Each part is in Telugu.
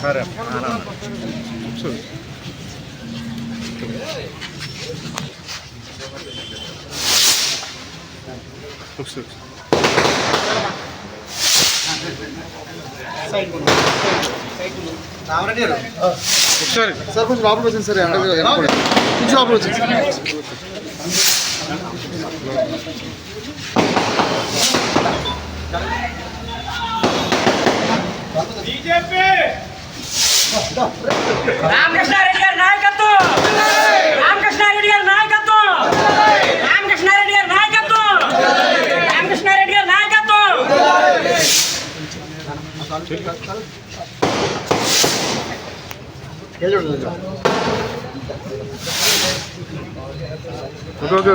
సరే ఒకసారి. సార్ కొంచెం లోపలికి వచ్చింది సార్ కొంచెం లోపలికి వచ్చింది రామకృష్ణారెడ్డి గారి నాయకత్వం! రామకృష్ణారెడ్డి గారి నాయకత్వం! రామకృష్ణారెడ్డి గారి నాయకత్వం! రామకృష్ణారెడ్డి గారి నాయకత్వం! Okay okay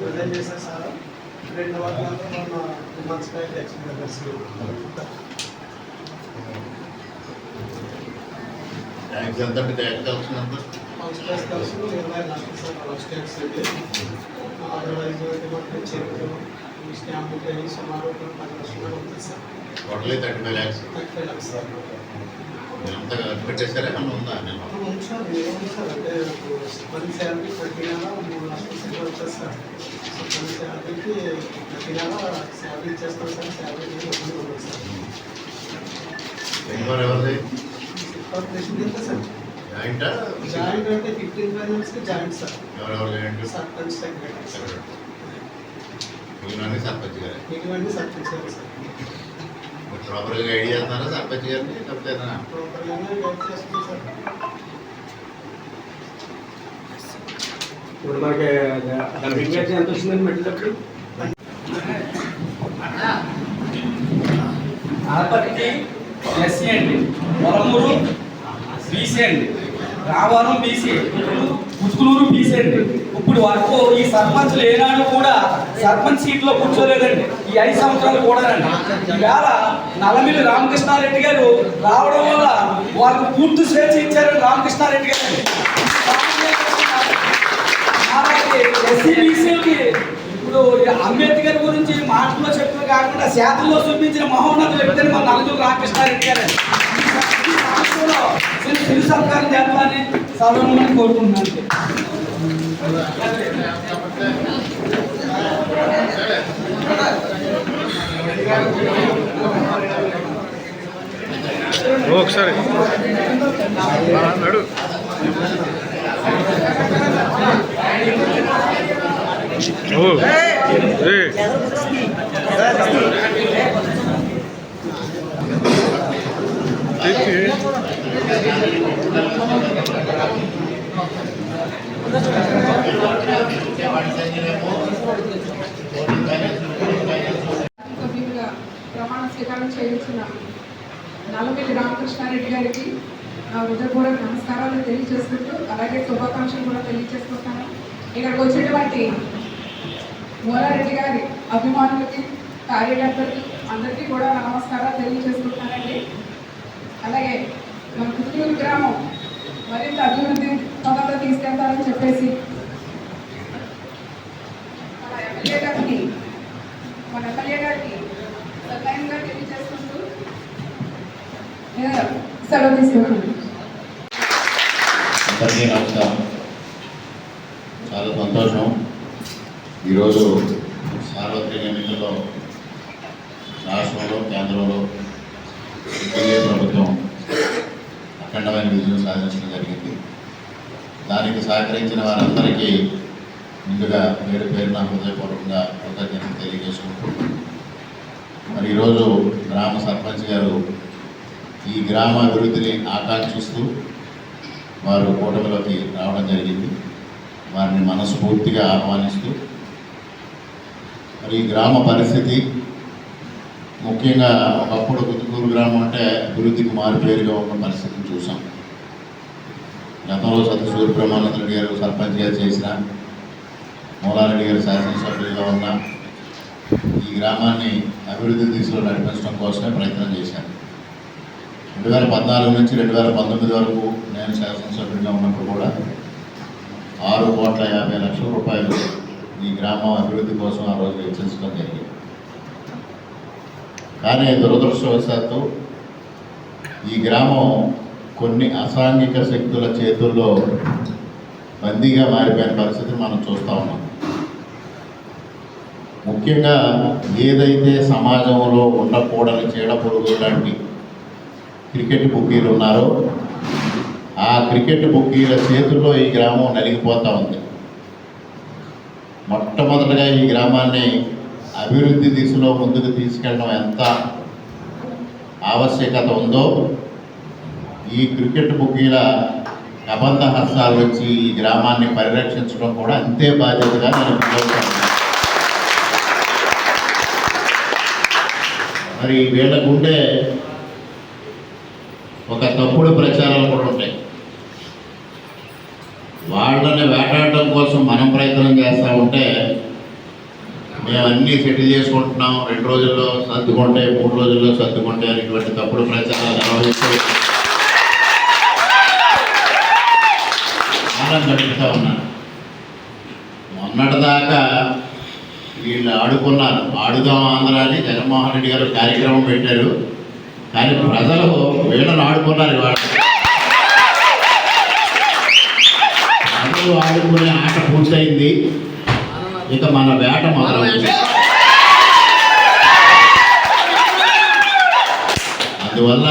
Present చేశారు సార్ రెండు వారాలు మన two months back experience tax ఎంత ట్యాక్స్ హౌస్ ప్రైస్ కలిసి ఇరవై లక్షలు సార్ హౌస్ ట్యాక్స్ అయితే అదర్వైజ్ మనకి చెరుకు స్టాంప్ కానీ సుమారు ఒక పది లక్షలు ఉంటుంది sir totally thirty five lakhs thirty five లక్షలు సార్ ఎంత పెట్టేశారా ఉందా నేను అప్పుడు ఉంది సార్ ఏముంది సార్ అంటే పని శాలరీ ప్రతి నెల మూడు లక్షలు సెలవు వచ్చేది సార్ సో పని శాలరీకి ప్రతి నెల శాలరీ ఇచ్చేస్తాం సార్ శాలరీ ఇబ్బంది ఉంది సార్ బెంగళూరు ఎవరిది కార్పొరేషన్ ఎంత సార్ జాయింటా జాయింట్ అంటే ఫిఫ్టీన్ ఫైనాన్స్కి జాయింట్ సార్ ఎవరెవరు జాయింట్ సర్పంచ్ సెక్రటరీ సార్ మిగిలిన సర్పంచ్ గారు ఇటువంటి సర్పంచ్ గారు సార్ మీరు ప్రాపర్గా గైడ్ చేస్తున్నారా సర్పంచ్ గారిని లేకపోతే ఏదైనా ప్రాపర్గానే గైడ్ చేస్తుంది సార్ ఇప్పుడు మనకి దాని రిక్వెస్ట్ ఎంత వచ్చిందని పెట్టేటప్పుడు? ఆపత్తి ఎస్సీ అండి పొలమూరు బీసీ అండి రావరం బీసీ పుచ్చుకులూరు బీసీ అండి. ఇప్పుడు వరకు ఈ సర్పంచ్లు ఏనాడు కూడా సర్పంచ్ సీట్లో కూర్చోలేదండి. ఈ ఐదు సంవత్సరాలు కూడానండి ఈవేళ నల్లమిల్లి రామకృష్ణారెడ్డి గారు రావడం వల్ల వాళ్ళకు పూర్తి స్వేచ్ఛ ఇచ్చారు రామకృష్ణారెడ్డి గారు. ఇప్పుడు అంబేద్కర్ గురించి మాటల్లో చెప్పిన కాకుండా శాతంలో చూపించిన మహోన్నత వ్యక్తిని మన నలుగురు రామకృష్ణారెడ్డి గారు. ఈ సిరి సత్కారం చేద్దామని సర్వమని కోరుకుంటున్నాను. ఒకసారి. నడు. ప్రమాణ స్వీకారం చేయించిన నల్లమిల్లి రామకృష్ణారెడ్డి గారికి నా హృదయపూర్వక నమస్కారాలు తెలియజేసుకుంటూ అలాగే శుభాకాంక్షలు కూడా తెలియజేసుకుంటాను ఇక్కడికి వచ్చినటువంటి మూలారెడ్డి గారి అభిమానులకి కార్యకర్తలకి అందరికీ కూడా నా నమస్కారాలు తెలియజేసుకుంటానండి. అలాగే మన పుత్తూరు గ్రామం మరింత అభివృద్ధి పదంలో తీసుకెళ్తారని చెప్పేసి మన ఎమ్మెల్యే గారికి మన ఎమ్మెల్యే గారికి సహాయంగా తెలియజేసుకుంటూ సెలవు తీసుకుంటున్నాను. చాలా సంతోషం. ఈరోజు సార్వత్రిక ఎన్నికల్లో రాష్ట్రంలో కేంద్రంలో ఎన్డీఏ ప్రభుత్వం అఖండమైన విజయం సాధించడం జరిగింది. దానికి సహకరించిన వారందరికీ ముందుగా పేరు పేరున హృదయపూర్వకంగా కృతజ్ఞతలు తెలియజేసుకుంటూ మరి ఈరోజు గ్రామ సర్పంచ్ గారు ఈ గ్రామ అభివృద్ధిని ఆకాంక్షిస్తూ వారు కూటమిలోకి రావడం జరిగింది. వారిని మనస్ఫూర్తిగా ఆహ్వానిస్తూ మరి ఈ గ్రామ పరిస్థితి ముఖ్యంగా ఒకప్పుడు గుత్తుకూరు గ్రామం అంటే అభివృద్ధికి మారుపేరుగా ఉన్న పరిస్థితిని చూసాం. గతంలో సత్య సూర్యబ్రహ్మానంద గారు సర్పంచ్గా చేసిన మూలారెడ్డి గారు శాసనసభ్యులుగా ఉన్న ఈ గ్రామాన్ని అభివృద్ధి దిశలో నడిపించడం కోసమే ప్రయత్నం చేశాను. రెండు వేల పద్నాలుగు నుంచి రెండు వేల పంతొమ్మిది వరకు నేను శాసనసభ్యుడిగా ఉన్నప్పుడు కూడా ఆరు కోట్ల యాభై లక్షల రూపాయలు ఈ గ్రామం అభివృద్ధి కోసం ఆ రోజు వెచ్చించడం జరిగింది. కానీ దురదృష్టవశాత్తు ఈ గ్రామం కొన్ని అసాంఘిక శక్తుల చేతుల్లో బందీగా మారిపోయిన పరిస్థితిని మనం చూస్తూ ఉన్నాం. ముఖ్యంగా ఏదైతే సమాజంలో ఉండకూడని చీడపురుగు లాంటి క్రికెట్ బుక్కీలు ఉన్నారో క్రికెట్ బుక్కీల చేతుల్లో ఈ గ్రామం నలిగిపోతూ ఉంది. మొట్టమొదటగా ఈ గ్రామాన్ని అభివృద్ధి దిశలో ముందుకు తీసుకెళ్ళడం ఎంత ఆవశ్యకత ఉందో ఈ క్రికెట్ బుక్కీల కబంధ హస్తాలు వచ్చి ఈ గ్రామాన్ని పరిరక్షించడం కూడా అంతే బాధ్యతగా నేను మరి వీళ్ళకుండే ఒక తప్పుడు ప్రచారాలు కూడా ఉంటాయి. వాళ్ళని వేటాడటం కోసం మనం ప్రయత్నం చేస్తూ ఉంటే మేము అన్నీ సెటిల్ చేసుకుంటున్నాం. రెండు రోజుల్లో సర్దుకుంటే మూడు రోజుల్లో సర్దుకుంటే అనేటువంటి తప్పుడు ప్రచారాలు నిర్వహిస్తూ కాలం గడుపుతూ ఉన్నాను. మొన్నటిదాకా వీళ్ళు ఆడుకున్నారు. ఆడుదాం ఆంధ్ర అని జగన్మోహన్ రెడ్డి గారు కార్యక్రమం పెట్టారు. కానీ ప్రజలు వీళ్ళని ఆడుకున్నారు ఇవాళ. ప్రజలు ఆడుకునే ఆట పూర్తయింది. ఇక మన వేట మొదలవుతుంది. అందువల్ల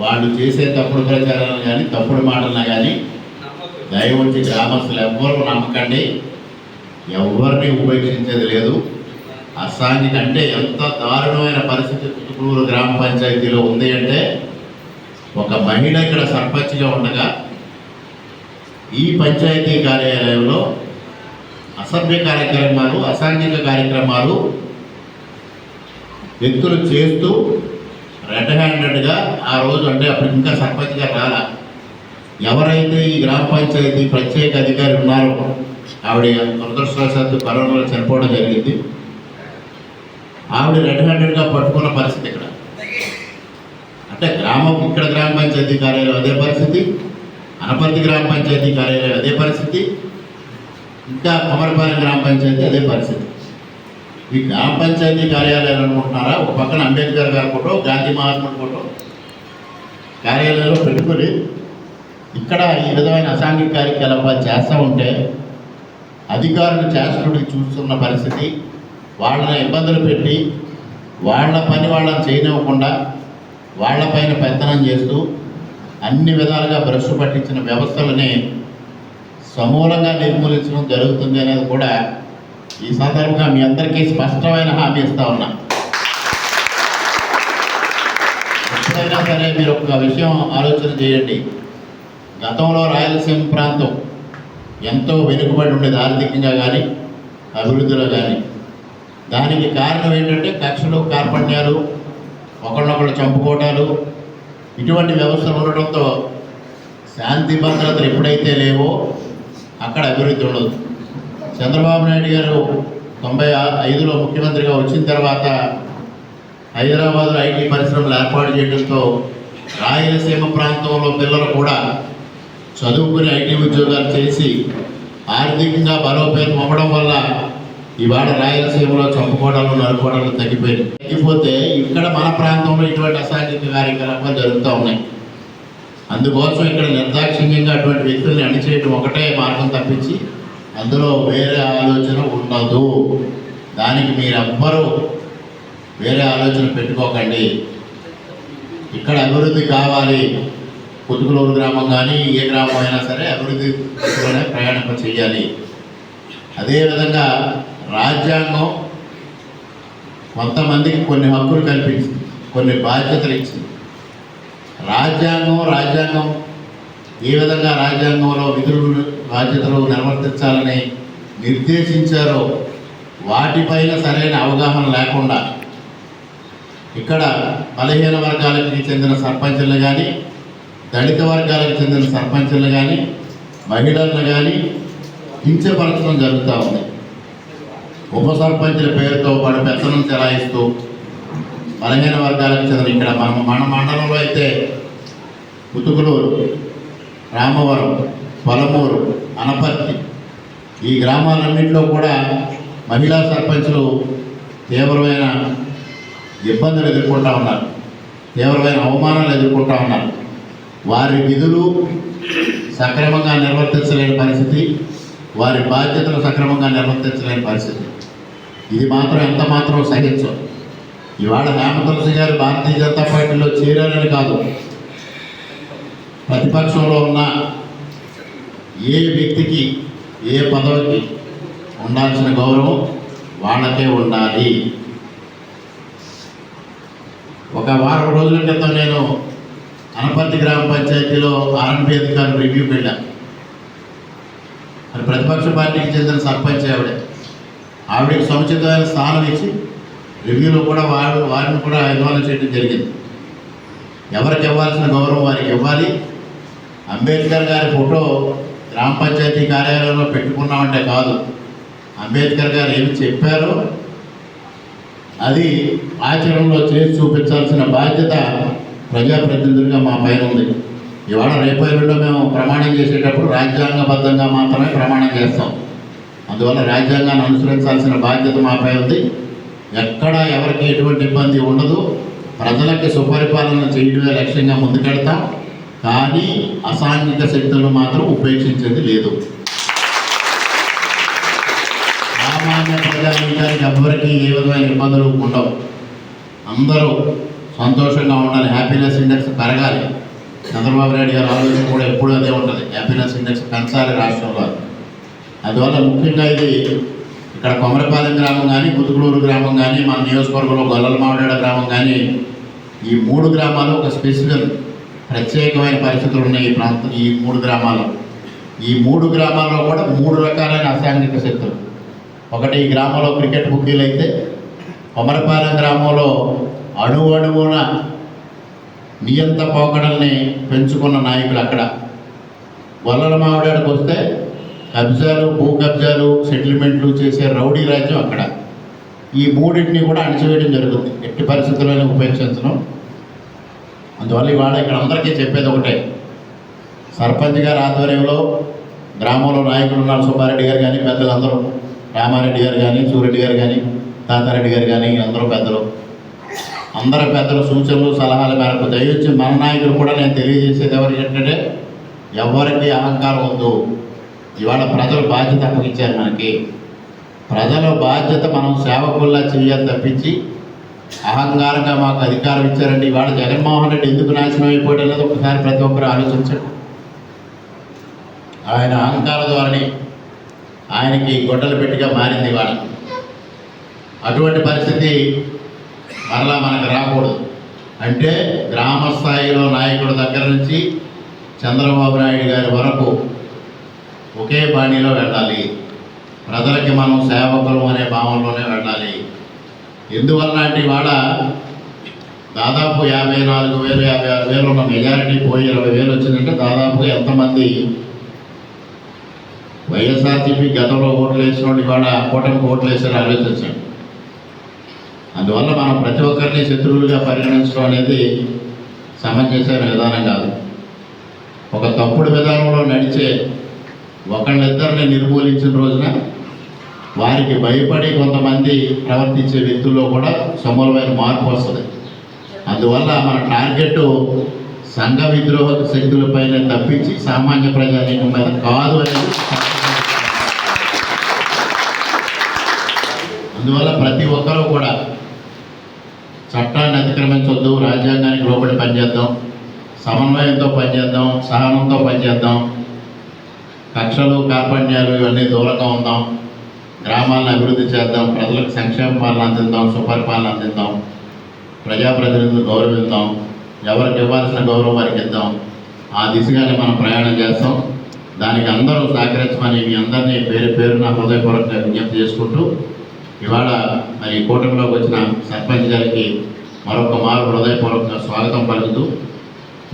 వాళ్ళు చేసే తప్పుడు ప్రచారాలను కానీ తప్పుడు మాటలను కానీ దయవుంచి గ్రామస్తులు ఎవ్వరూ నమ్మకండి. ఎవరిని ఉపేక్షించేది లేదు. అసాంఘిక అంటే ఎంత దారుణమైన పరిస్థితి కుతుకులూరు గ్రామ పంచాయతీలో ఉంది అంటే ఒక మహిళ ఇక్కడ సర్పంచ్గా ఉండగా ఈ పంచాయతీ కార్యాలయంలో అసభ్య కార్యక్రమాలు అసాంఘిక కార్యక్రమాలు వ్యక్తులు చేస్తూ రెడ్ హ్యాండెడ్గా ఆ రోజు అంటే అప్పుడు ఇంకా సర్పంచ్గా రాలా ఎవరైతే ఈ గ్రామ పంచాయతీ ప్రత్యేక అధికారి ఉన్నారో ఆవిడ దురదృష్టవశాత్తు కరోనాలో చనిపోవడం జరిగింది. ఆవిడ రెడ్ హ్యాండెడ్గా పట్టుకున్న పరిస్థితి ఇక్కడ. అంటే గ్రామం ఇక్కడ గ్రామ పంచాయతీ కార్యాలయం అదే పరిస్థితి. అనపర్తి గ్రామ పంచాయతీ కార్యాలయం అదే పరిస్థితి. ఇంకా కొమరపాలెం గ్రామ పంచాయతీ అదే పరిస్థితి. ఈ గ్రామ పంచాయతీ కార్యాలయాలు అనుకుంటున్నారా? ఒక పక్కన అంబేద్కర్ గారి ఫోటో గాంధీ మహాత్ముడి ఫోటో. కార్యాలయంలో పెట్టుకొని ఇక్కడ ఈ విధమైన అసాంఘిక కార్యకలాపాలు చేస్తూ ఉంటే అధికారులు చేస్తుడికి చూస్తున్న పరిస్థితి. వాళ్ళని ఇబ్బందులు పెట్టి వాళ్ళ పని వాళ్ళని చేయనివ్వకుండా వాళ్ళపైన పెత్తనం చేస్తూ అన్ని విధాలుగా భ్రష్టు పట్టించిన వ్యవస్థలని సమూలంగా నిర్మూలించడం జరుగుతుంది అనేది కూడా ఈ సందర్భంగా మీ అందరికీ స్పష్టమైన హామీ ఇస్తా ఉన్నా. ఎప్పుడైనా సరే మీరు ఒక విషయం ఆలోచన చేయండి. గతంలో రాయలసీమ ప్రాంతం ఎంతో వెనుకబడి ఉండేది ఆర్థికంగా కానీ అభివృద్ధిలో కానీ దానికి కారణం ఏంటంటే కక్షలు కార్పణ్యాలు ఒకళ్ళొకళ్ళు చంపుకోవటాలు ఇటువంటి వ్యవస్థలు ఉండడంతో శాంతి భద్రతలు ఎప్పుడైతే లేవో అక్కడ అభివృద్ధి ఉండదు. చంద్రబాబు నాయుడు గారు తొంభై ఐదులో ముఖ్యమంత్రిగా వచ్చిన తర్వాత హైదరాబాద్లో ఐటీ పరిశ్రమలు ఏర్పాటు చేయడంతో రాయలసీమ ప్రాంతంలో పిల్లలు కూడా చదువుకుని ఐటీ ఉద్యోగాలు చేసి ఆర్థికంగా బలోపేతం అవ్వడం వల్ల ఇవాళ రాయలసీమలో చంపుకోవడాలు నరుకోవడాలు తగ్గిపోయింది. తగ్గిపోతే ఇక్కడ మన ప్రాంతంలో ఇటువంటి అసాంఘిక కార్యకలాపాలు జరుగుతూ ఉన్నాయి. అందుకోసం ఇక్కడ నిర్దాక్షిణ్యంగా అటువంటి వ్యక్తుల్ని అణిచేయడం ఒకటే మార్గం తప్పించి అందులో వేరే ఆలోచన ఉండదు. దానికి మీరెవ్వరూ వేరే ఆలోచన పెట్టుకోకండి. ఇక్కడ అభివృద్ధి కావాలి. కుతుకులూరు గ్రామం కానీ ఏ గ్రామం అయినా సరే అభివృద్ధి దిశలోనే ప్రయాణింప చేయాలి. అదేవిధంగా రాజ్యాంగం కొంతమందికి కొన్ని హక్కులు కల్పించింది కొన్ని బాధ్యతలు ఇచ్చింది. రాజ్యాంగం రాజ్యాంగం ఏ విధంగా రాజ్యాంగంలో విధులు బాధ్యతలు నిర్వర్తించాలని నిర్దేశించారో వాటిపైన సరైన అవగాహన లేకుండా ఇక్కడ బలహీన వర్గాలకి చెందిన సర్పంచులు కానీ దళిత వర్గాలకు చెందిన సర్పంచులు కానీ మహిళలను కానీ కించపరచడం జరుగుతూ ఉంది. ఉప సర్పంచుల పేరుతో వాడు పెత్తనం చెలాయిస్తూ బలహీన వర్గాలకు చెందిన ఇక్కడ మన మన మండలంలో అయితే పుతుకులూరు రామవరం పొలమూరు అనపర్తి ఈ గ్రామాలన్నింటిలో కూడా మహిళా సర్పంచులు తీవ్రమైన ఇబ్బందులు ఎదుర్కొంటూ ఉన్నారు. తీవ్రమైన అవమానాలు ఎదుర్కొంటూ ఉన్నారు. వారి విధులు సక్రమంగా నిర్వర్తించలేని పరిస్థితి. వారి బాధ్యతలు సక్రమంగా నిర్వర్తించలేని పరిస్థితి. ఇది మాత్రం ఎంత మాత్రం సహించు. ఇవాళ హేమతులసి గారు భారతీయ జనతా పార్టీలో చేరారని కాదు. ప్రతిపక్షంలో ఉన్న ఏ వ్యక్తికి ఏ పదవికి ఉండాల్సిన గౌరవం వాళ్ళకే ఉండాలి. ఒక వారం రోజుల క్రితం నేను అనపర్తి గ్రామ పంచాయతీలో ఆర్ఎన్పి అధికారులు రివ్యూకి వెళ్ళాను. మరి ప్రతిపక్ష పార్టీకి చెందిన సర్పంచ్ ఆవిడ. ఆవిడకి సముచితమైన స్థానం ఇచ్చి రివ్యూలో కూడా వారు వారిని కూడా ఇన్వాల్వ్ చేయడం జరిగింది. ఎవరికి ఇవ్వాల్సిన గౌరవం వారికి ఇవ్వాలి. అంబేద్కర్ గారి ఫోటో గ్రామ పంచాయతీ కార్యాలయంలో పెట్టుకున్నామంటే కాదు. అంబేద్కర్ గారు ఏమి చెప్పారో అది ఆచరణలో చేసి చూపించాల్సిన బాధ్యత ప్రజాప్రతినిధులుగా మా పైన ఉంది. ఇవాళ రేపు ఎల్లుండో మేము ప్రమాణం చేసేటప్పుడు రాజ్యాంగబద్ధంగా మాత్రమే ప్రమాణం చేస్తాం. అందువల్ల రాజ్యాంగాన్ని అనుసరించాల్సిన బాధ్యత మాపై ఉంది. ఎక్కడ ఎవరికి ఎటువంటి ఇబ్బంది ఉండదు. ప్రజలకి సుపరిపాలన చేయడమే లక్ష్యంగా ముందుకెడతాం. కానీ అసాంఘిక శక్తులను మాత్రం ఉపేక్షించేది లేదు. సామాన్య ప్రజానీకానికి ఎవ్వరికీ ఏ విధమైన ఇబ్బందులు ఉండవు. అందరూ సంతోషంగా ఉండాలి. హ్యాపీనెస్ ఇండెక్స్ పెరగాలి. చంద్రబాబు నాయుడు గారి ఆలోచన కూడా ఎప్పుడూ అదే ఉంటుంది. హ్యాపీనెస్ ఇండెక్స్ పెంచాలి రాష్ట్రంలో అందువల్ల ముఖ్యంగా ఇది ఇక్కడ కొమరపాలెం గ్రామం కానీ ముతుకులూరు గ్రామం కానీ మన నియోజకవర్గంలో గొల్లల మామిడాడ గ్రామం కానీ ఈ మూడు గ్రామాలు ఒక స్పెషల్ ప్రత్యేకమైన పరిస్థితులు ఉన్నాయి ఈ ప్రాంతం ఈ మూడు గ్రామాల్లో. ఈ మూడు గ్రామాల్లో కూడా మూడు రకాలైన అసాంఘిక శక్తులు. ఒకటి ఈ గ్రామంలో క్రికెట్ బుక్కీలు అయితే కొమరపాలెం గ్రామంలో అణువు అణువున నియంత పోకడల్ని పెంచుకున్న నాయకులు అక్కడ. వల్లల మావిడాడికి వస్తే కబ్జాలు భూ కబ్జాలు సెటిల్మెంట్లు చేసే రౌడీ రాజ్యం అక్కడ. ఈ మూడింటిని కూడా అణచివేయడం జరుగుతుంది. ఎట్టి పరిస్థితుల్లోనే ఉపేక్షించడం అందువల్ల ఇవాళ ఇక్కడ అందరికీ చెప్పేది ఒకటే. సర్పంచ్ గారి ఆధ్వర్యంలో గ్రామంలో నాయకులు ఉన్నారు సుబ్బారెడ్డి గారు కానీ పెద్దలందరూ. రామారెడ్డి గారు కానీ సూరెడ్డి గారు కానీ తాతారెడ్డి గారు కానీ అందరూ పెద్దలు. అందరి పెద్దల సూచనలు సలహాల మేరకు దయవచ్చి మన నాయకులు కూడా నేను తెలియజేసేది ఎవరికి ఏంటంటే ఎవరికి అహంకారం వద్దు. ఇవాళ ప్రజలు బాధ్యత అప్పగించారు మనకి. ప్రజల బాధ్యత మనం సేవకుల్లా చేయాలి తప్పించి అహంకారంగా మాకు అధికారం ఇచ్చారండి. ఇవాళ జగన్మోహన్ రెడ్డి ఎందుకు నాశనం అయిపోయాడు అనేది ఒకసారి ప్రతి ఒక్కరు ఆలోచించండి. ఆయన అహంకార ధోరణి ఆయనకి గొడ్డలు పెట్టిగా మారింది ఇవాళ. అటువంటి పరిస్థితి మరలా మనకు రాకూడదు. అంటే గ్రామ స్థాయిలో నాయకుడి దగ్గర నుంచి చంద్రబాబు నాయుడు గారి వరకు ఒకే బాణీలో వెళ్ళాలి. ప్రజలకి మనం సేవకులు అనే భావంలోనే వెళ్ళాలి. ఎందువల్ల అంటే ఇవాళ దాదాపు యాభై నాలుగు వేలు యాభై ఆరు వేలు ఉన్న మెజారిటీ పోయి ఇరవై వేలు వచ్చిందంటే దాదాపుగా ఎంతమంది వైఎస్ఆర్సీపీ గతంలో ఓట్లు వేసిన వాళ్ళు ఇవాళ కూటమికి ఓట్లు వేసారు ఆలోచించండి. అందువల్ల మనం ప్రతి ఒక్కరిని శత్రువులుగా పరిగణించడం అనేది సమంజసమైన విధానం కాదు. ఒక తప్పుడు విధానంలో నడిచే ఒకళ్ళిద్దరిని నిర్మూలించిన రోజున వారికి భయపడి కొంతమంది ప్రవర్తించే వ్యక్తుల్లో కూడా సమూలమైన మార్పు వస్తుంది. అందువల్ల మన టార్గెట్ సంఘ విద్రోహ శక్తులపైన తప్పించి సామాన్య ప్రజానీకం మీద కాదు అనేది అందువల్ల ప్రతి ఒక్కరూ కూడా చట్టాన్ని అతిక్రమించొద్దు రాజ్యాంగానికి లోబడి పనిచేద్దాం సమన్వయంతో పనిచేద్దాం సహనంతో పనిచేద్దాం కక్షలు కార్పణ్యాలు ఇవన్నీ దూరంగా ఉందాం గ్రామాలను అభివృద్ధి చేద్దాం ప్రజలకు సంక్షేమ పాలన అందిద్దాం సుపరిపాలన అందిద్దాం ప్రజాప్రతినిధులు గౌరవిద్దాం ఎవరికి ఇవ్వాల్సిన గౌరవం వారికి ఇద్దాం. ఆ దిశగానే మనం ప్రయాణం చేస్తాం. దానికి అందరూ సహకరించమని మీ అందరినీ పేరు పేరున హృదయపూర్వకంగా విజ్ఞప్తి చేసుకుంటూ ఇవాళ మరి కూటమిలోకి వచ్చిన సర్పంచ్ గారికి మరొక మారు హృదయపూర్వకంగా స్వాగతం పలుకుతూ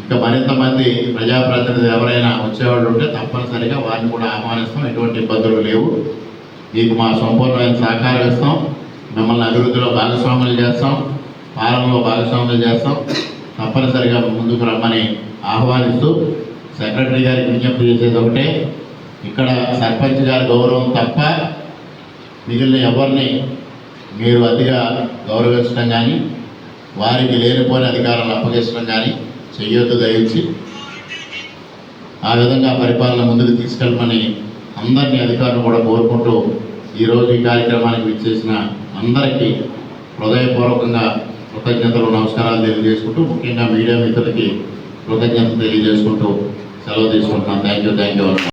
ఇంకా మరింత మంది ప్రజాప్రతినిధులు ఎవరైనా వచ్చేవాళ్ళు ఉంటే తప్పనిసరిగా వారిని కూడా ఆహ్వానిస్తాం. ఎటువంటి ఇబ్బందులు లేవు. మీకు మా సంపూర్ణమైన సహకారం ఇస్తాం. మిమ్మల్ని అభివృద్ధిలో భాగస్వాములు చేస్తాం. పాలనలో భాగస్వాములు చేస్తాం. తప్పనిసరిగా ముందుకు రమ్మని ఆహ్వానిస్తూ సెక్రటరీ గారికి విజ్ఞప్తి చేసేది ఒకటే ఇక్కడ సర్పంచ్ గారి గౌరవం తప్ప మిగిలిన ఎవరిని మీరు అతిగా గౌరవించడం కానీ వారికి లేనిపోయిన అధికారాలు అప్పగించడం కానీ చెయ్యొద్దు దయించి ఆ విధంగా పరిపాలన ముందుకు తీసుకెళ్ళమని అందరినీ అధికారులు కూడా కోరుకుంటూ ఈరోజు ఈ కార్యక్రమానికి విచ్చేసిన అందరికీ హృదయపూర్వకంగా కృతజ్ఞతలు నమస్కారాలు తెలియజేసుకుంటూ ముఖ్యంగా మీడియా మిత్రులకి కృతజ్ఞతలు తెలియజేసుకుంటూ సెలవు తీసుకుంటున్నాను థ్యాంక్ యూ థ్యాంక్ యూ